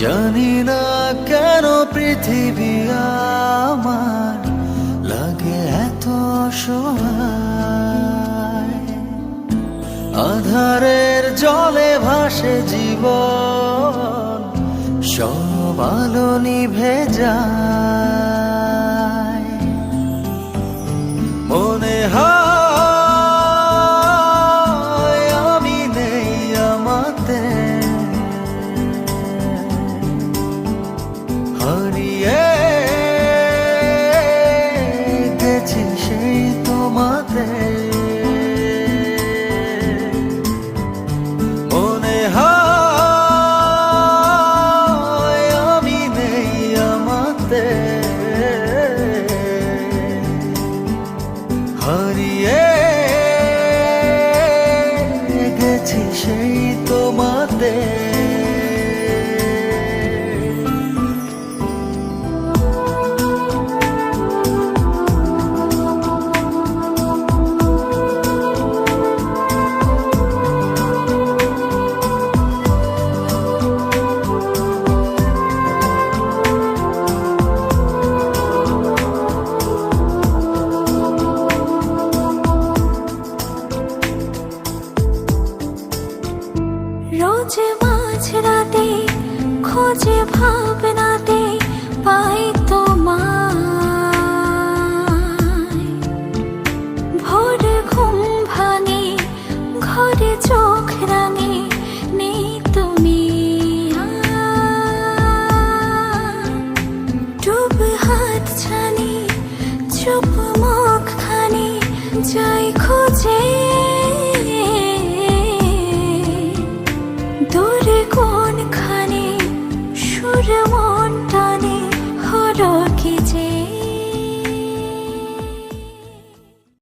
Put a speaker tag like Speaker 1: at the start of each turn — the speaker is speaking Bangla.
Speaker 1: জানি না কেন পৃথিবী আমার লাগে এত আধারের জলে ভাসে জীবন, সব আলো নিভে যায়। হারিয়ে
Speaker 2: রোজ মাঝ রাতে খোঁজে ভাবনাতে পাই তোমায় ভোর ঘুম ভাঙে, ঘরে চোখ রাঙে নেই তুমি। ডুব হাত ছানি, চুপ কি